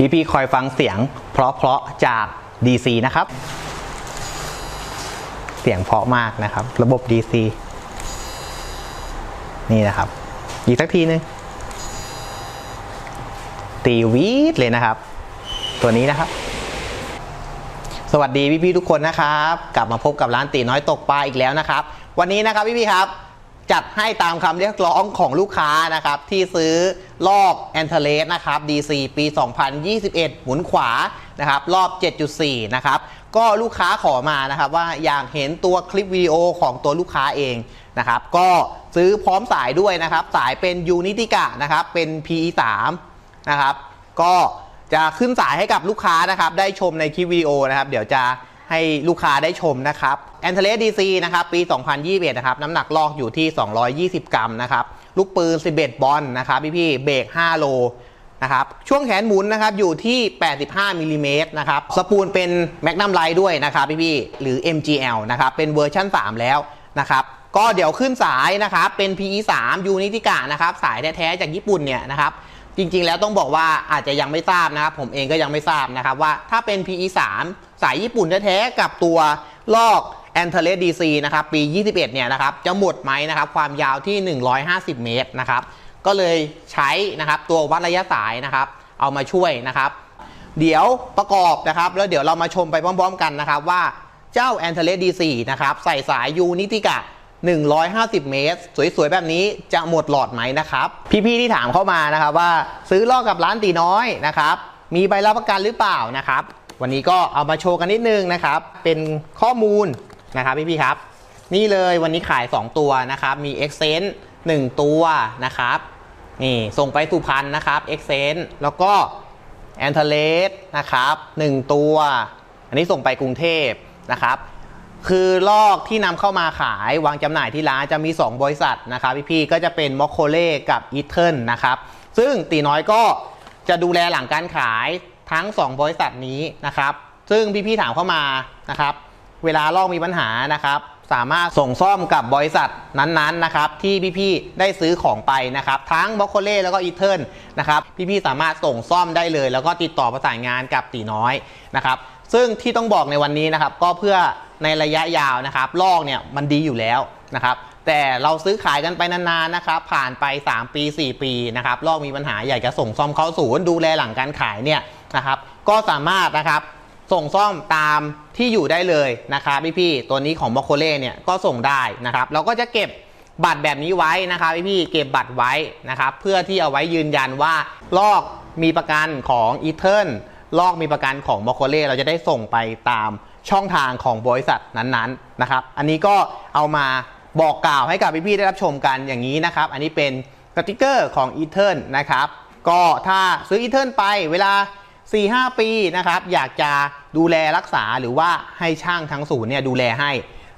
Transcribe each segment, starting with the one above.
พี่พี่ๆคอยฟังเสียง เพราะๆจาก DC นะครับ เสียงเพราะมากนะครับ ระบบ DC นี่นะครับ อีกสักทีหนึง ตีวีดเลยนะครับ ตัวนี้นะครับ สวัสดีพี่ๆทุกคนนะครับ กลับมาพบกับร้านตีน้อยตกปลาอีกแล้วนะครับ วันนี้นะครับพี่ๆครับ จัดให้ตามคำเรียกร้องของลูกค้านะครับที่ซื้อลอกแอนเทเลสนะครับ DC ปี 2021 หมุนขวานะครับรอบ 7.4 นะครับก็ลูกค้าขอมานะครับว่าอยากเห็นตัวคลิปวิดีโอของตัวลูกค้าเองนะครับก็ซื้อพร้อมสายด้วยนะครับ สายเป็นยูนิติกะนะครับเป็น PE 3 นะครับก็จะขึ้นสายให้กับลูกค้านะครับได้ชมในคลิปวิดีโอนะครับ เดี๋ยวจะ ให้ลูกค้าได้ชมนะครับแอนเทเลสดีซีนะครับปี 2021 นะครับ น้ำหนักลอกอยู่ที่ 220 กรัมนะครับ ลูกปืน 11 บอลนะครับพี่พี่เบรก 5 โลนะครับช่วงแขนหมุนนะครับอยู่ที่ 85มิลลิเมตรนะครับสปูลเป็นแมกนัมไลท์ด้วยนะครับพี่พี่หรือ MGL นะครับเป็นเวอร์ชั่น 3 แล้วนะครับก็เดี๋ยวขึ้นสายนะครับเป็น PE 3 ยูนิติกะนะครับสายแท้ๆจากญี่ปุ่นเนี่ยนะครับ จริงๆ แล้วต้องบอกว่าอาจจะยังไม่ทราบนะครับ ผมเองก็ยังไม่ทราบนะครับว่าถ้าเป็น PE 3สายญี่ปุ่นแท้ๆกับตัวลอก a n t e l e s DC นะครับปี 21 เนี่ยนะครับจะหมดไหมนะครับความยาวที่ 150 เมตรนะครับก็เลยใช้นะครับตัววัดระยะสายนะครับ เอามาช่วยนะครับ เดี๋ยวประกอบนะครับ แล้วเดี๋ยวเรามาชมไปพร้อมๆ กันนะครับว่าเจ้า a n t e l e s DC นะครับใส่สายยูนิติกะ 150 เมตร สวยๆ แบบนี้จะหมดหลอดไหมนะครับ พี่ๆที่ถามเข้ามานะครับว่าซื้อลอกกับร้านตีน้อยนะครับ มีใบรับประกันหรือเปล่านะครับ วันนี้ก็เอามาโชว์กันนิดนึงนะครับ เป็นข้อมูลนะครับพี่ๆครับ นี่เลยวันนี้ขาย 2 ตัวนะครับ มี e x c e n 1ตัวนะครับนี่ส่งไปสุพรรณนะครับ e x c e n แล้วก็แอนเทเลสนะครับ 1 ตัว อันนี้ส่งไปกรุงเทพนะครับ คือลอกที่นำเข้ามาขายวางจำหน่ายที่ร้านจะมี 2 บริษัทนะครับพี่ๆก็จะเป็นมอคโคเล่กับอีเทิลนะครับซึ่งตีน้อยก็จะดูแลหลังการขายทั้ง 2 บริษัทนี้นะครับ ซึ่งพี่ๆถามเข้ามานะครับ เวลาลอกมีปัญหานะครับ สามารถส่งซ่อมกับบริษัทนั้นๆนะครับ ที่พี่ๆได้ซื้อของไปนะครับ ทั้งมอคโคเล่แล้วก็อีเทิลนะครับพี่ๆสามารถส่งซ่อมได้เลย แล้วก็ติดต่อประสานงานกับตีน้อยนะครับ ซึ่งที่ต้องบอกในวันนี้นะครับก็เพื่อ ในระยะยาวนะครับลอกเนี่ยมันดีอยู่แล้วนะครับแต่เราซื้อขายกันไปนานๆนะครับผ่านไป 3 ปี 4 ปีนะครับลอกมีปัญหาอยากจะส่งซ่อมเข้าศูนย์ดูแลหลังการขายเนี่ยนะครับก็สามารถนะครับส่งซ่อมตามที่อยู่ได้เลยนะครับพี่ๆตัวนี้ของมอคโคเล่เนี่ยก็ส่งได้นะครับเราก็จะเก็บบัตรแบบนี้ไว้นะครับพี่ๆเก็บบัตรไว้นะครับเพื่อที่เอาไว้ยืนยันว่าลอกมีประกันของอีเทิลลอกมีประกันของมอคโคเล่เราจะได้ส่งไปตาม ช่องทางของบริษัทนั้นๆนะครับ อันนี้ก็เอามาบอกกล่าวให้กับพี่ๆได้รับชมกันอย่างนี้นะครับ อันนี้เป็นสติกเกอร์ของอีเทิลนะครับ ก็ถ้าซื้ออีเทิลไปเวลา 4-5 ปีนะครับ อยากจะดูแลรักษาหรือว่าให้ช่างทั้งศูนย์เนี่ยดูแลให้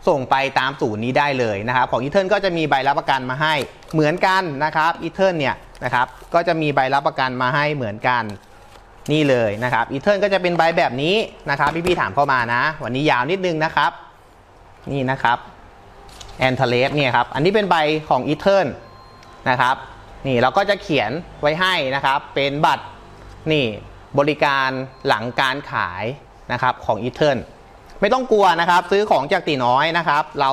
ส่งไปตามศูนย์นี้ได้เลยนะครับ ของอีเทิลก็จะมีใบรับประกันมาให้เหมือนกันนะครับอีเทิลเนี่ยนะครับก็จะมีใบรับประกันมาให้เหมือนกัน นี่เลยนะครับอีเทิลก็จะเป็นใบแบบนี้นะครับพี่ๆถามเข้ามานะ วันนี้ยาวนิดนึงนะครับ นี่นะครับแอนเทเลสเนี่ยครับอันนี้เป็นใบของอีเทิลนะครับนี่เราก็จะเขียนไว้ให้นะครับ เป็นบัตรนี่บริการหลังการขายนะครับของอีเทิร์นไม่ต้องกลัวนะครับ ซื้อของจากตีน้อยนะครับ เรา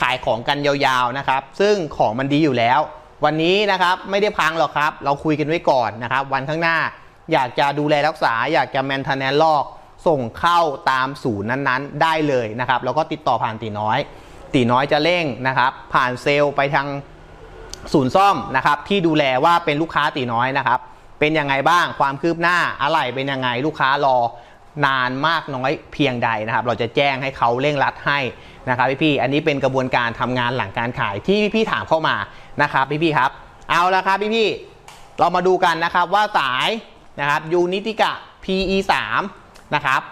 ขายของกันยาวๆนะครับ ซึ่งของมันดีอยู่แล้ว วันนี้นะครับไม่ได้พังหรอกครับ เราคุยกันไว้ก่อนนะครับ วันข้างหน้า อยากจะดูแลรักษา อยากจะแมนเทนแนนลอก ส่งเข้าตามศูนย์นั้นๆ ได้เลยนะครับ แล้วก็ติดต่อผ่านตีน้อย ตีน้อยจะเร่งนะครับ ผ่านเซลล์ไปทางศูนย์ซ่อมนะครับ ที่ดูแลว่าเป็นลูกค้าตีน้อยนะครับ เป็นยังไงบ้างความคืบหน้าอะไรเป็นยังไงลูกค้ารอนานมากน้อยเพียงใดนะครับ เราจะแจ้งให้เขาเร่งรัดให้นะครับพี่ๆอันนี้เป็นกระบวนการทำงานหลังการขายที่พี่ๆถามเข้ามานะครับพี่ๆครับ เอาละครับพี่ๆเรามาดูกันนะครับว่าสาย นะครับยูนิติกะ PE 3นะครับ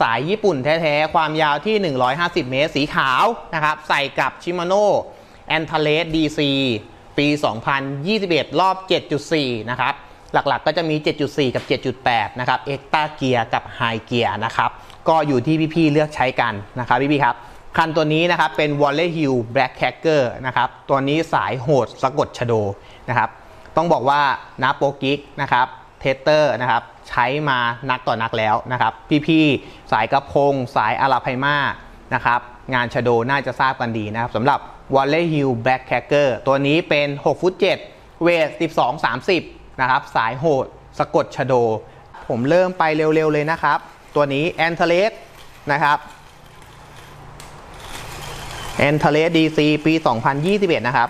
สายญี่ปุ่นแท้ๆ ความยาวที่ 150 เมตร สีขาวนะครับ ใส่กับชิมาโน่แอนท l เลส DC ปี 2021 รอบ 7.4 นะครับ หลักๆก็จะมี 7.4 กับ 7.8 นะครับ เอ็กตาเกียร์กับไฮเกียร์นะครับ ก็อยู่ที่พี่ๆ เลือกใช้กันนะครับ พี่ๆ ครับ คันตัวนี้นะครับ เป็น w a l l e Hill Black Hacker นะครับ ตัวนี้สายโหดสะกดชะโดนะครับ ต้องบอกว่านาโปกิกนะครับ เทสเตอร์นะครับใช้มานักต่อนักแล้วนะครับพี่ๆสายกระพง สายอาราไพมานะครับงานชโดน่าจะทราบกันดีนะครับสำหรับ w a l l e y Hill Black Cracker ตัวนี้เป็น6ฟุต7เวท12 30นะครับสายโหดสะกดชโด ผมเริ่มไปเร็วๆเลยนะครับ ตัวนี้ a n t e l e s นะครับ a n t e l e s DC ปี 2021 นะครับ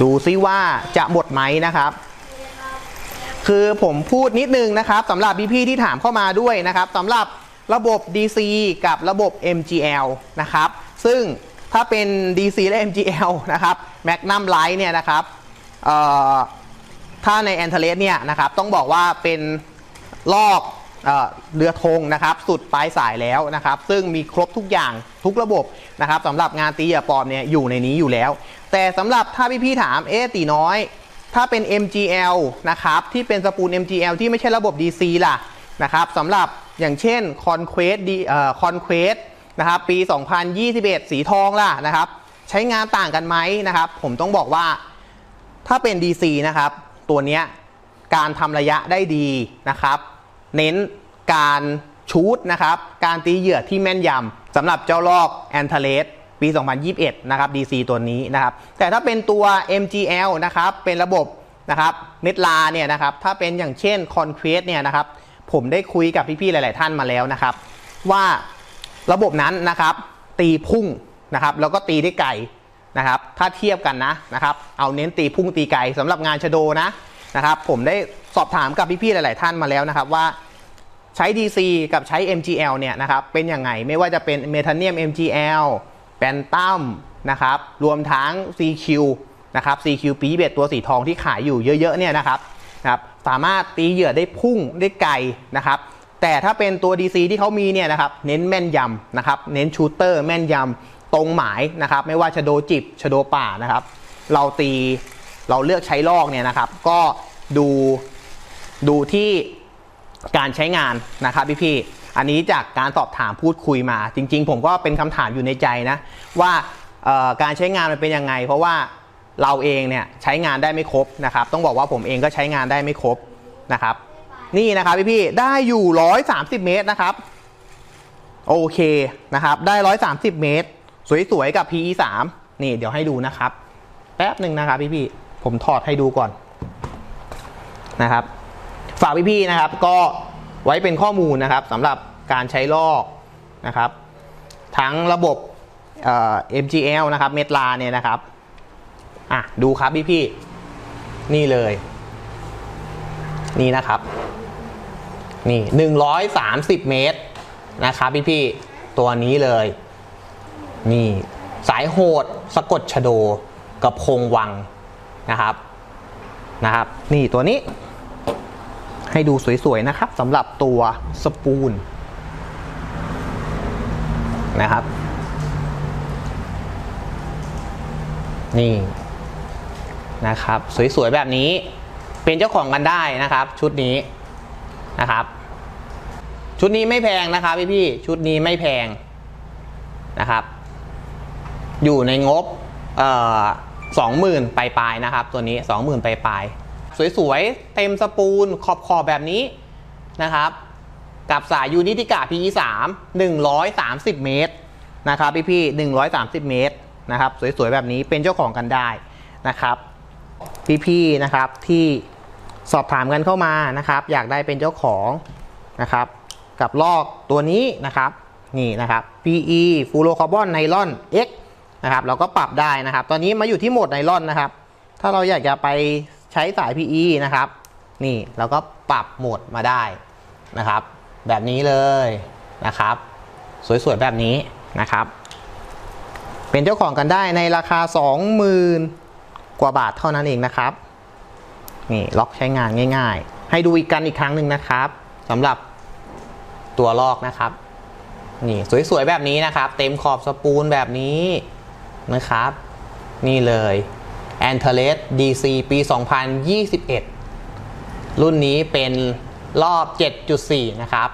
ดูซิว่าจะหมดไหมนะครับ คือผมพูดนิดนึงนะครับสำหรับพี่ๆที่ถามเข้ามาด้วยนะครับสำหรับระบบ DC กับระบบ MGL นะครับ ซึ่งถ้าเป็น DC และ MGL นะครับ Magnum Light เนี่ยนะครับถ้าใน a n t e l e s เนี่ยนะครับต้องบอกว่าเป็นลอกเออเรือธงนะครับ สุดปลายสายแล้วนะครับ ซึ่งมีครบทุกอย่างทุกระบบนะครับสำหรับงานตีเหยื่อปลอมเนี่ยอยู่ในนี้อยู่แล้ว แต่สำหรับถ้าพี่ๆถามเอ๊ตีน้อย ถ้าเป็น MGL นะครับที่เป็นสปูล MGL ที่ไม่ใช่ระบบ DC ล่ะนะครับสำหรับอย่างเช่น Conquest ดีเอ่อ Conquest นะครับปี 2021 สีทองล่ะนะครับใช้งานต่างกันไหมนะครับ ผมต้องบอกว่าถ้าเป็น DC นะครับ ตัวเนี้ยการทำระยะได้ดีนะครับ เน้นการชูดนะครับ การตีเหยื่อที่แม่นยำสำหรับเจ้าลอกแอนเทเลส ปี 2021 นะครับ DC ตัวนี้นะครับ แต่ถ้าเป็นตัว MGL นะครับ เป็นระบบนะครับเมดลาเนี่ยนะครับ ถ้าเป็นอย่างเช่น Conquest เนี่ยนะครับ ผมได้คุยกับพี่ๆ หลาย ๆ ท่านมาแล้วนะครับ ว่าระบบนั้นนะครับ ตีพุ่งนะครับ แล้วก็ตีได้ไกลนะครับ ถ้าเทียบกันนะนะครับ เอาเน้นตีพุ่งตีไกลสำหรับงานชโดนะนะครับ ผมได้สอบถามกับพี่ๆ หลาย ๆ ท่านมาแล้วนะครับว่าใช้ DC กับใช้ MGL เนี่ยนะครับ เป็นยังไง ไม่ว่าจะเป็นเมทาเนียม MGL แปนตัมนะครับรวมทั้ง CQ นะครับ CQ ปีเบ็ดตัวสีทองที่ขายอยู่เยอะๆเนี่ยนะครับนะครับสามารถตีเหยื่อได้พุ่งได้ไกลนะครับแต่ถ้าเป็นตัว DC ที่เขามีเนี่ยนะครับเน้นแม่นยำนะครับเน้นชูเตอร์แม่นยำตรงหมายนะครับไม่ว่าชโดจิบชโดป่านะครับเราตีเราเลือกใช้ลอกเนี่ยนะครับก็ดูดูที่การใช้งานนะครับพี่พี่ อันนี้จากการสอบถามพูดคุยมา จริง ๆ ผมก็เป็นคำถามอยู่ในใจนะ ว่าการใช้งานมันเป็นยังไง เพราะว่าเราเองเนี่ยใช้งานได้ไม่ครบนะครับ ต้องบอกว่าผมเองก็ใช้งานได้ไม่ครบนะครับ นี่นะครับพี่พี่ได้อยู่ 130 เมตรนะครับ โอเคนะครับ ได้ 130 เมตร สวยๆ กับ PE 3นี่เดี๋ยวให้ดูนะครับ แป๊บหนึ่งนะครับพี่พี่ผมถอดให้ดูก่อนนะครับ ฝากพี่ๆนะครับก็ ไว้เป็นข้อมูลนะครับสำหรับการใช้ลอกนะครับ ทั้งระบบเอ่อ MGL นะครับเมทลาเนี่ยนะครับอะดูครับพี่ๆนี่เลย นี่นะครับ นี่130เมตรนะครับพี่ๆตัวนี้เลย นี่ สายโหดสะกดชโดกับพงวังนะครับนะครับ นี่ตัวนี้ ให้ดูสวยๆนะครับสำหรับตัวสปูนนะครับ นี่นะครับ สวยๆแบบนี้เป็นเจ้าของกันได้นะครับ ชุดนี้นะครับ ชุดนี้ไม่แพงนะครับพี่ๆชุดนี้ไม่แพงนะครับ อยู่ในงบสองหมื่นปลายๆนะครับ ตัวนี้สองหมื่นปลายๆ สวยๆ เต็มสปูลขอบขอบแบบนี้นะครับ กับสายยูนิติกา PE 3 130 เมตรนะครับพี่พี่130 เมตรนะครับ สวยๆ แบบนี้เป็นเจ้าของกันได้นะครับ พี่ๆนะครับที่สอบถามกันเข้ามานะครับ อยากได้เป็นเจ้าของนะครับ กับลอกตัวนี้นะครับนี่นะครับ PE ฟูโรคาร์บอนไนลอน X นะครับ เราก็ปรับได้นะครับ ตอนนี้มาอยู่ที่โหมดไนลอนนะครับ ถ้าเราอยากจะไป ช้สาย PE นะครับ นี่เราก็ปรับโหมดมาได้นะครับ แบบนี้เลยนะครับ สวยๆ แบบนี้นะครับ เป็นเจ้าของกันได้ในราคา 20,000 กว่าบาทเท่านั้นเองนะครับ นี่ล็อกใช้งานง่าย ๆ ให้ดูอีกกันอีกครั้งหนึ่งนะครับสำหรับตัวลอกนะครับ นี่สวยๆ แบบนี้นะครับ เต็มขอบสปูลแบบนี้นะครับ นี่เลย a n t e l e s DC ปี 2021 รุ่นนี้เป็นรอบ 7.4 นะครับ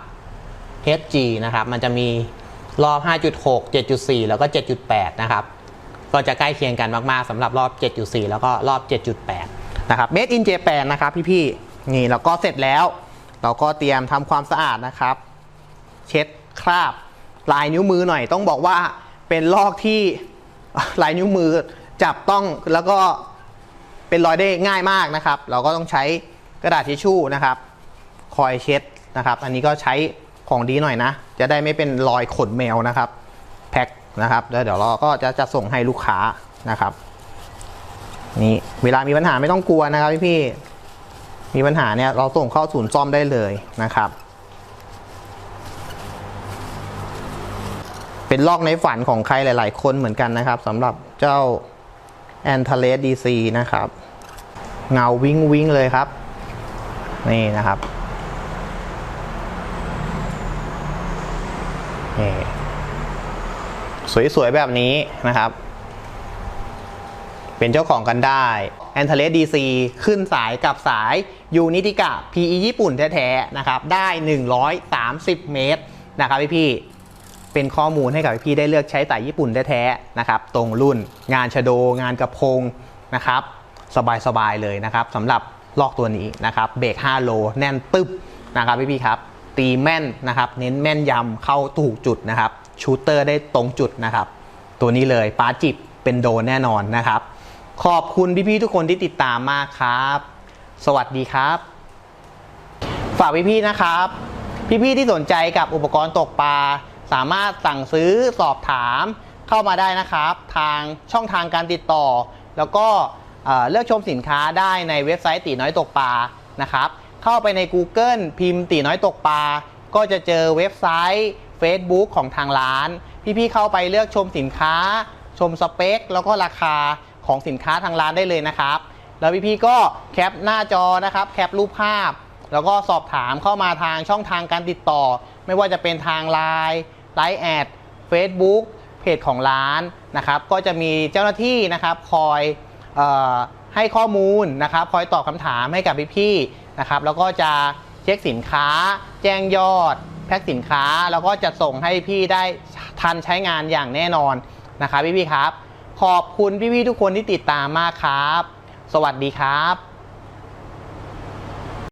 HG นะครับ มันจะมีรอบ 5.6 7.4 แล้วก็ 7.8 นะครับ ก็จะใกล้เคียงกันมาก ๆสำหรับรอบ 7.4 แล้วก็รอบ 7.8 นะครับ Made in Japan นะครับพี่ๆ นี่แล้วก็เสร็จแล้ว เราก็เตรียมทำความสะอาดนะครับ เช็ดคราบลายนิ้วมือหน่อย ต้องบอกว่าเป็นลอกที่ลายนิ้วมือ จับต้องแล้วก็เป็นรอยได้ง่ายมากนะครับ เราก็ต้องใช้กระดาษทิชชู่นะครับคอยเช็ดนะครับ อันนี้ก็ใช้ของดีหน่อยนะ จะได้ไม่เป็นรอยขนแมวนะครับแพ็คนะครับแล้วเดี๋ยวเราก็จะจะส่งให้ลูกค้านะครับ นี่เวลามีปัญหาไม่ต้องกลัวนะครับพี่พี่มีปัญหาเนี่ยเราส่งเข้าศูนย์ซ่อมได้เลยนะครับ เป็นลอกในฝันของใครหลาย ๆ คนเหมือนกันนะครับสำหรับเจ้า a n t a l e s DC นะครับ เงาวิ้งวิ้งเลยครับ นี่นะครับนี่สวยๆแบบนี้นะครับ เป็นเจ้าของกันได้ a n t a l e s DC ขึ้นสายกับสายยูนิติกะ PE ญี่ปุ่นแท้ๆนะครับ ได้ 130 เมตรนะครับพี่ เป็นข้อมูลให้กับพี่ได้เลือกใช้สายญี่ปุ่นแท้ๆนะครับ ตรงรุ่น งานชโด งานกระพงนะครับ สบายๆเลยนะครับสำหรับลอกตัวนี้นะครับเบรก5โลแน่นตึ๊บนะครับพี่ๆครับ ตีแม่นนะครับ เน้นแม่นยำเข้าถูกจุดนะครับชูเตอร์ได้ตรงจุดนะครับ ตัวนี้เลยปาจิบเป็นโดนแน่นอนนะครับ ขอบคุณพี่ๆทุกคนที่ติดตามมากครับ สวัสดีครับ ฝากพี่ๆนะครับ พี่ๆที่สนใจกับอุปกรณ์ตกปลา สามารถสั่งซื้อสอบถามเข้ามาได้นะครับ ทางช่องทางการติดต่อ แล้วก็เเลือกชมสินค้าได้ในเว็บไซต์ตีน้อยตกปลานะครับ เข้าไปใน Google พิมพ์ตีน้อยตกปลาก็จะเจอเว็บไซต์ Facebook ของทางร้าน พี่ๆเข้าไปเลือกชมสินค้า ชมสเปค แล้วก็ราคาของสินค้าทางร้านได้เลยนะครับ แล้วพี่ๆก็แคปหน้าจอนะครับแคปรูปภาพ แล้วก็สอบถามเข้ามาทางช่องทางการติดต่อ ไม่ว่าจะเป็นทาง Line ไลน์แอด Facebook เพจของร้านนะครับ ก็จะมีเจ้าหน้าที่นะครับคอยออให้ข้อมูลนะครับ คอยตอบคำถามให้กับพี่ๆนะครับ แล้วก็จะเช็คสินค้า แจ้งยอด แพ็คสินค้า แล้วก็จะส่งให้พี่ได้ทันใช้งานอย่างแน่นอนนะครับพี่ๆครับ ขอบคุณพี่ๆทุกคนที่ติดตามมากครับ สวัสดีครับ